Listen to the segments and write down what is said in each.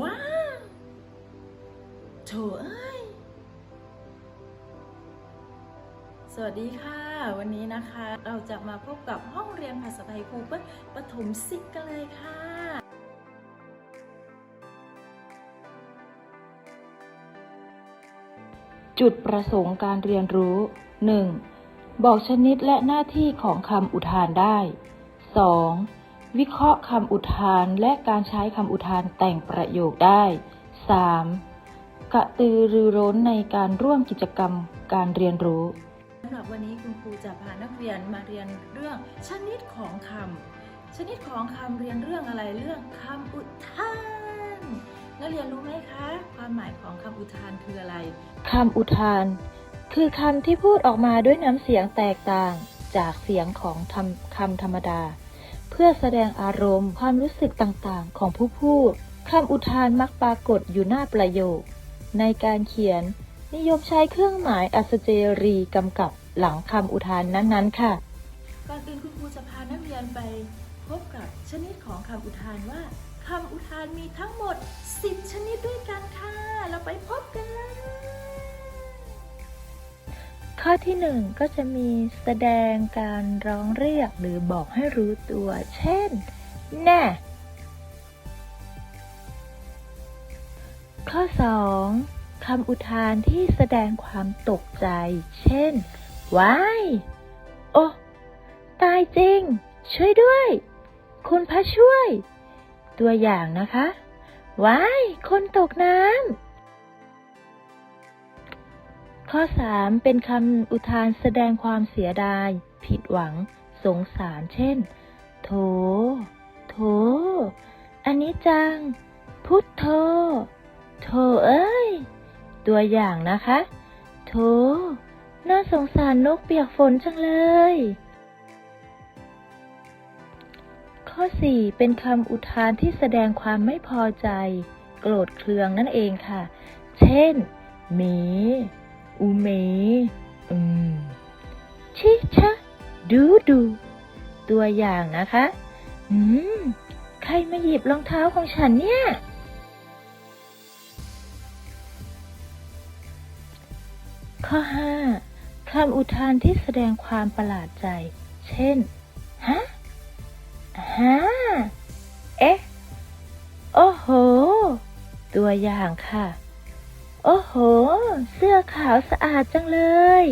ว้าวโถเอ้ย สวัสดีค่ะ วันนี้นะคะ เราจะมาพบกับห้องเรียนภาษาไทยครูเปิ้ลปฐมศิษย์กันเลยค่ะจุดประสงค์การเรียนรู้ 1. บอกชนิดและหน้าที่ของคำอุทานได้ 2. วิเคราะห์คำอุทานและการใช้คำอุทานแต่งประโยคได้ 3. กระตือรือร้นในการร่วมกิจกรรมการเรียนรู้สำหรับวันนี้คุณครูจะพานักเรียนมาเรียนเรื่องชนิดของคำชนิดของคำเรียนเรื่องอะไรเรื่องคำอุทานนักเรียนรู้ไหมคะ ความหมายของคำอุทานคืออะไรคำอุทาน คือคำที่พูดออกมาด้วยน้ำเสียงแตกต่างจากเสียงของทำคำธรรมดาเพื่อแสดงอารมณ์ความรู้สึกต่างๆ ของผู้พูดคำอุทานมักปรากฏอยู่หน้าประโยค ในการเขียน นิยมใช้เครื่องหมายอัศเจรีกำกับหลังคำอุทานนั้นๆ ค่ะ ก่อนอื่นคุณครูจะพานักเรียนไป พบกับชนิดของคำอุทานว่าคำอุทานมีทั้งหมด 10 ชนิดด้วยกันค่ะ เราไปพบกันเลย ข้อที่หนึ่งก็จะมีแสดงการร้องเรียกหรือบอกให้รู้ตัว เช่น แน่ ข้อสองคำอุทานที่แสดงความตกใจ เช่น ว้าย โอ้ ตายจริง ช่วยด้วย คุณพระช่วย ตัวอย่างนะคะ ว้าย คนตกน้ำ ข้อ 3 เป็นคำอุทานแสดงความเสียดาย ผิดหวัง สงสาร เช่น โถ โถ อันนี้จัง พุทโธ โถเอ้ย ตัวอย่างนะคะ โถ น่าสงสารนกเปียกฝนจังเลย ข้อ 4 เป็นคำอุทานที่แสดงความไม่พอใจ โกรธเคืองนั่นเองค่ะ เช่น หมี อูเม อืม ชิชะ ดูดู ตัวอย่างนะคะ อืม ใครมาหยิบรองเท้าของฉันเนี่ย ข้อ5คำอุทานที่แสดงความประหลาดใจ เช่น ฮะ ฮะ เอ๊ะ โอ้โห ตัวอย่างค่ะ โอ้โห เสื้อขาวสะอาดจังเลย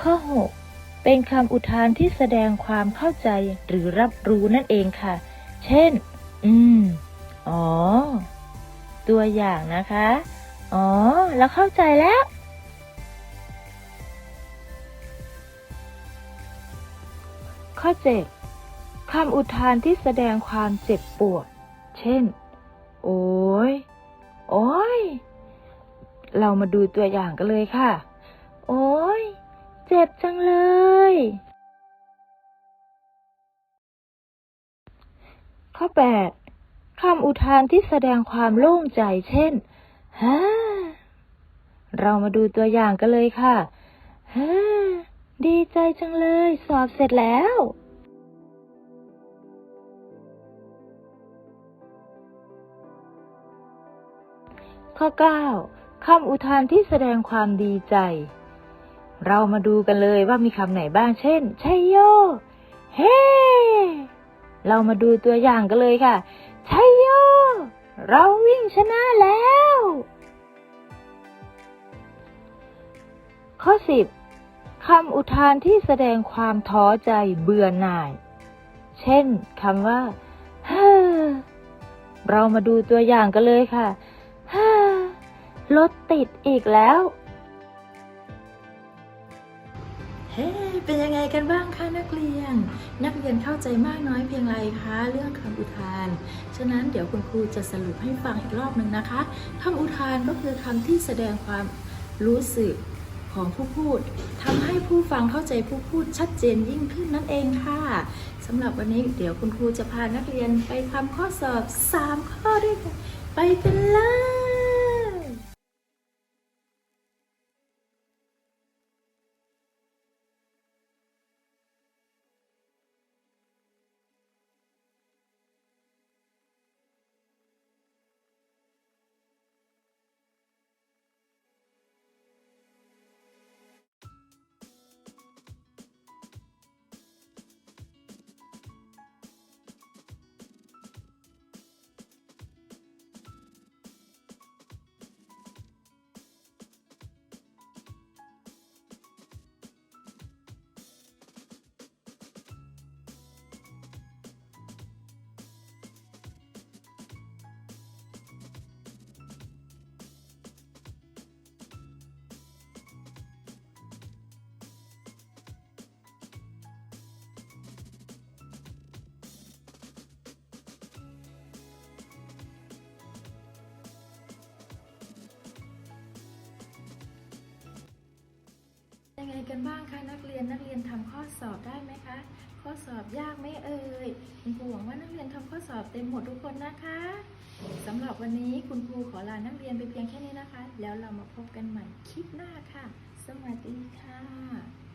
ข้อ 6 เป็นคำอุทานที่แสดงความเข้าใจหรือรับรู้นั่นเองค่ะ เช่น อืม อ๋อ ตัวอย่างนะคะ อ๋อ แล้วเข้าใจแล้วข้อ 7 คำอุทานที่แสดงความเจ็บปวด เช่น โอ้ย โอ้ย เรามาดูตัวอย่างกันเลยค่ะ โอ้ย เจ็บจังเลย ข้อ 8คำอุทานที่แสดงความโล่งใจเช่นฮ่าเรามาดูตัวอย่างกันเลยค่ะฮ่าดีใจจังเลย สอบเสร็จแล้ว ข้อ 9คำอุทานที่แสดงความดีใจ เรามาดูกันเลยว่ามีคำไหนบ้าง เช่นชัยโย เฮ้เรามาดูตัวอย่างกันเลยค่ะชัยโย เราวิ่งชนะแล้ว ข้อ 10 คำอุทานที่แสดงความท้อใจเบื่อหน่าย เช่นคำว่าเฮ้อเรามาดูตัวอย่างกันเลยค่ะ รถติดอีกแล้ว เฮ้ เป็นยังไงกันบ้างคะนักเรียน นักเรียนเข้าใจมากน้อยเพียงไรคะเรื่องคำอุทาน ฉะนั้นเดี๋ยวคุณครูจะสรุปให้ฟังอีกรอบหนึ่งนะคะคำอุทานก็คือคำที่แสดงความรู้สึกของผู้พูดทำให้ผู้ฟังเข้าใจผู้พูดชัดเจนยิ่งขึ้นนั่นเองค่ะสำหรับวันนี้เดี๋ยวคุณครูจะพานักเรียนไปทำข้อสอบ 3 ข้อด้วยกันไปกันเลย ไงกันบ้างคะนักเรียนนักเรียนทำข้อสอบได้ไหมคะ ข้อสอบยากไหมเอ่ยคุณครูหวังว่านักเรียนทำข้อสอบเต็มหมดทุกคนนะคะสำหรับวันนี้คุณครูขอลานักเรียนไปเพียงแค่นี้นะคะ แล้วเรามาพบกันใหม่คลิปหน้าค่ะ สวัสดีค่ะ